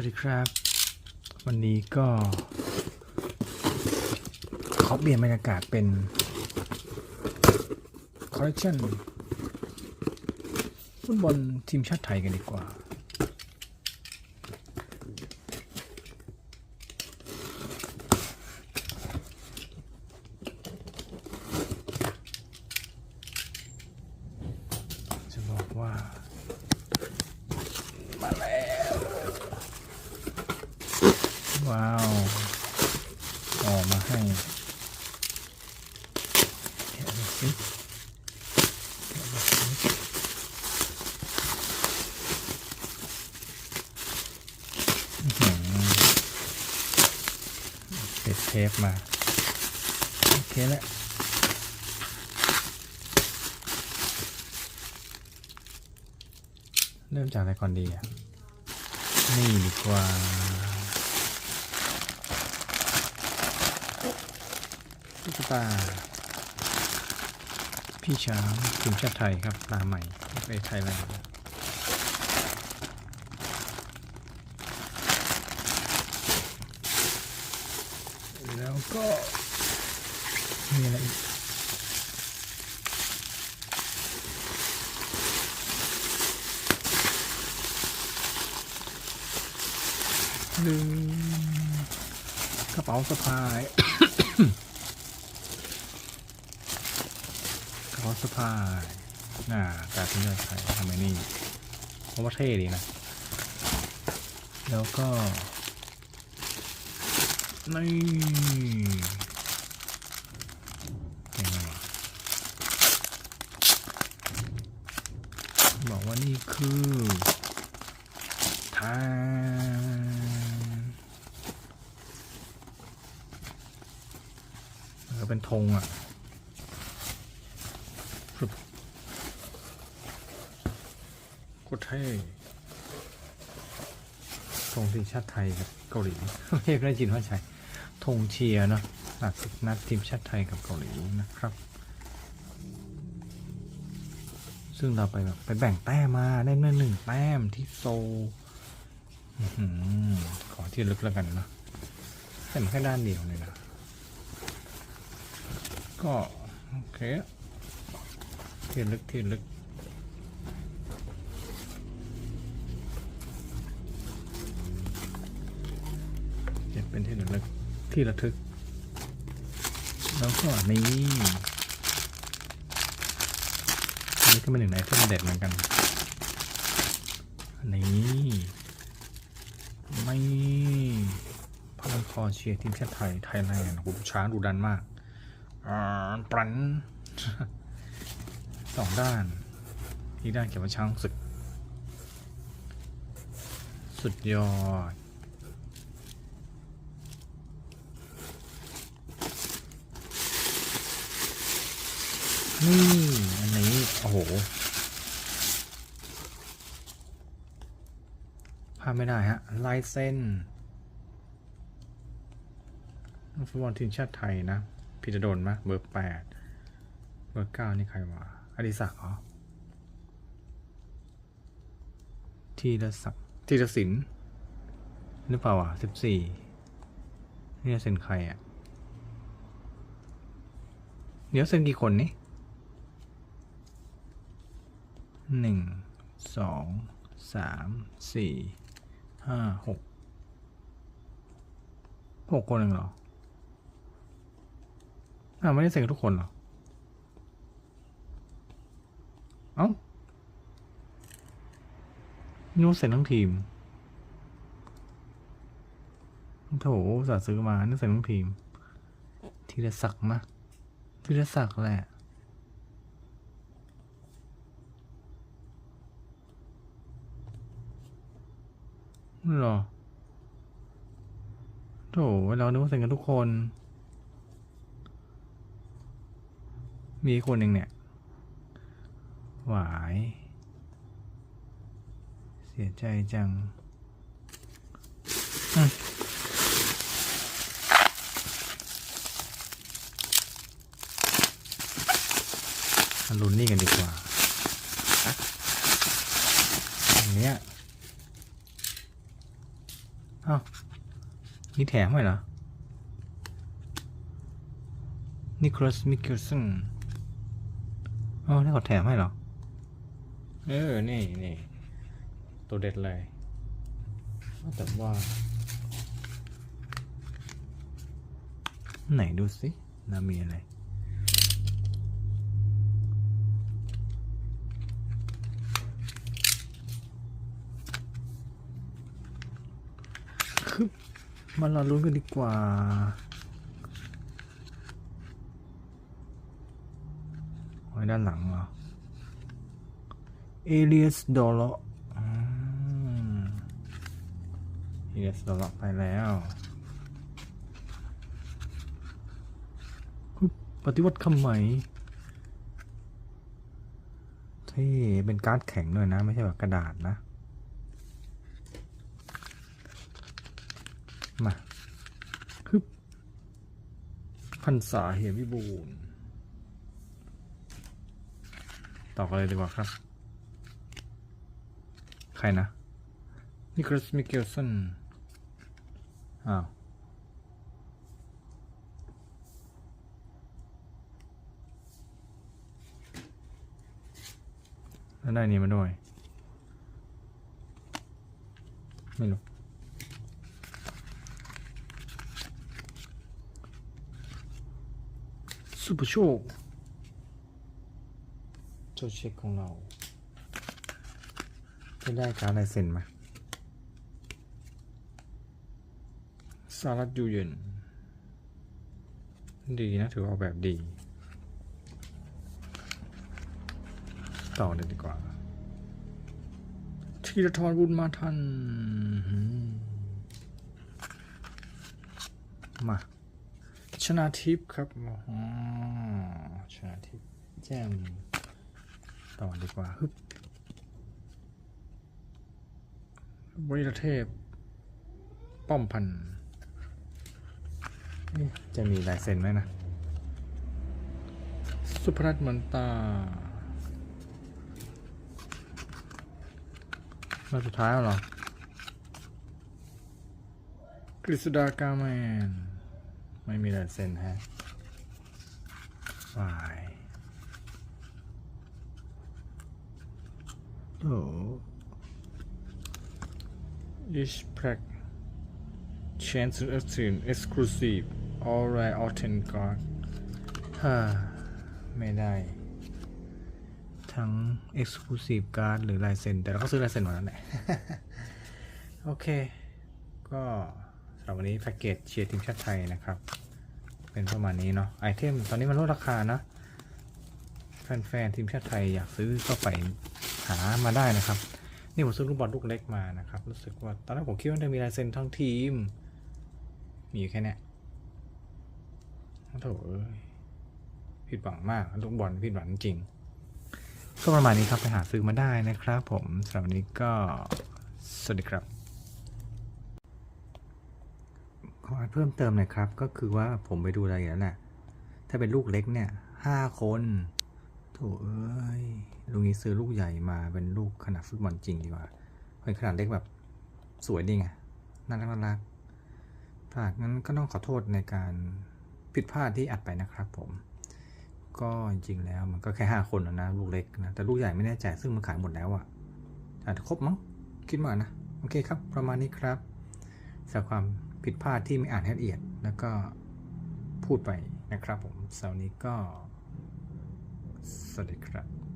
วัสดีครับ วันนี้ก็ ขอเปลี่ยนบรรยากาศเป็นคอลเลคชันฟุตบอลทีมชาติไทยกันดีกว่า จะบอกว่า มาแล้ว ว้าว ออกมาให้แกะดูสิแกะดูสิอื้อหือติดเทปมา โอเคแล้วเริ่มจากอะไรก่อนดีอะ นี่ดีกว่า ตุ๊กตา พี่ช้างทีมชาติไทยครับตาใหม่ไปไทยแลนด์แล้วก็มีอะไรอีกหนึ่งกระเป๋าสะพาย กระเป๋า สะพายน่าการที่เราใช้ทำไมนี่เพราะว่าเท่ดีนะ แล้วก็นี่ยังไงบอกว่านี่คือทานเออเป็นธงอะ โคตรเท่ธงทีมชาติไทยกับเกาหลีเรียกได้จินว่าใช่ธงเชียร์เนาะหลักสิบนัดทีมชาติไทยกับเกาหลีนะครับ ซึ่งเราไปแบบไปแบ่งแต้มมาได้เมื่อหนึ่งแต้มที่โซอขอที่ลึกแล้วกันนะแต่มันแค่ด้านเดียวเลยนะก็โอเคที่ลึกที่ลึก เป็นที่ระลึกที่ระทึก แล้วก็นี่อันนี้ก็เป็นหนึ่งในไอเทมเด็ดเหมือนกันอันนี้ไม่พลังคอเชียร์ทีมชาติไทย ไทยแลนด์โอ้โหช้างดูดันมากปรันสองด้าน อีกด้านเขียนว่าช้างศึก สุดยอด นี่ อันนี้ โอ้โหพลาดไม่ได้ฮะ ลายเส้นฟุตบอลทีมชาติไทยนะ พิจโดนมะเบอร์แปดเบอร์เก้านี่ใครวะอดิศักดิ์เหรอทีละศักดิ์ทีละสินหรือเปล่าอะสิบสี่นี่เซ็นใครอะ เดี๋ยวเซ็นกี่คนนี่ หนึ่งสองสามสี่ห้าหกหกคนเองเหรออ้าวไม่ได้เซ็นทุกคนเหรอ เอ้านู่นเซ็นทั้งทีมโถอุตสาห์ซื้อมานี่เซ็นทั้งทีม ทีละศักดิ์มะทีละศักดิ์แหละ หรอโถเรานึกว่าเซ็นกันทุกคน มีคนหนึ่งเนี่ย หวาย เสียใจจังอืมมาลุ้นนี่กันดีกว่าอันเนี้ย อ้าวนี่แถมไหมเหรอนิโคลัสมิเกลสันอ๋อนี่เขาแถมให้เหรอ เออ นี่นี่ตัวเด็ดเลย แต่ว่า ไหนดูสิน่ามีอะไร คือมารอลุ้นกันดีกว่า ไว้ด้านหลังเหรอ เอเลียสดอลล์เอเลียสดอลล์ไปแล้วปฏิวัติคำใหม่ที่เป็นการ์ดแข็งด้วยนะ ไม่ใช่แบบกระดาษนะ มาฮึบพันษาเหมวิบูรณ์ต่อกันเลยดีกว่าครับ ใครนะ นิโคลัสมิเกลสันอ้าวแล้วได้นี้มาด้วย ไม่รู้ ซูเปอร์โชคเจ้าเช็คของเราจะได้การลายเซ็นมาสารัตยูเย็น ดีนะ ถือว่าออกแบบดี ต่อเลยดีกว่าทีรทรบุญมาทัน มาช นะทิพย์ครับอ๋อชนะทิพย์แจ่มต่อดีกว่าฮึบบริเทพ ป้อมพันธุ์เอ๊ะจะมีลายเซ็นไหมนะ สุพรัตน์มันตามาสุดท้ายแล้วเหรอกฤษดากาแมน ไม่มีลายเซ็นฮะวายโอ้ Each pack chance to obtain exclusive all right all ten card ฮ่าไม่ได้ ทั้ง exclusive card หรือลายเซ็น แต่เราก็ซื้อลายเซ็นมาแล้วแหละ โอเค ก็ รับวันนี้แพ็กเกจเชียร์ทีมชาติไทยนะครับ เป็นประมาณนี้เนาะไอเทมตอนนี้มันลดราคานะ แฟนๆทีมชาติไทยอยากซื้อก็ไปหามาได้นะครับ นี่ผมซื้อลูกบอลลูกเล็กมานะครับ รู้สึกว่าตอนแรกผมคิดว่าจะมีลายเซ็นทั้งทีม มีอยู่แค่เนี้โอ้โถผิดหวังมากลูกบอลผิดหวังจริงก็ประมาณนี้ครับไปหาซื้อมาได้นะครับ ผมสำหรับวันนี้ก็สวัสดีครับ ขอเพิ่มเติมหน่อยครับ ก็คือว่าผมไปดูรายละเอียดแล้วน่ะ ถ้าเป็นลูกเล็กเนี่ยห้าคนโถเอ้ยลุงนี้ซื้อลูกใหญ่มาเป็นลูกขนาดฟุตบอลจริงดีกว่าเป็นขนาดเล็กแบบสวยดีไงน่ารักน่ารักถ้างั้นก็ต้องขอโทษในการผิดพลาดที่อัดไปนะครับ ผม ก็จริงแล้วมันก็แค่ห้าคนนะนะลูกเล็กนะแต่ลูกใหญ่ไม่แน่ใจซึ่งมันขายหมดแล้วอะ่ะอาจจะครบมั้งคิดว่านะ โอเคครับ ประมาณนี้ครับสำหรับความ ผิดพลาดที่ไม่อ่านให้ละเอียด แล้วก็พูดไปนะครับผมสาวนนี้ก็ สวัสดีครับ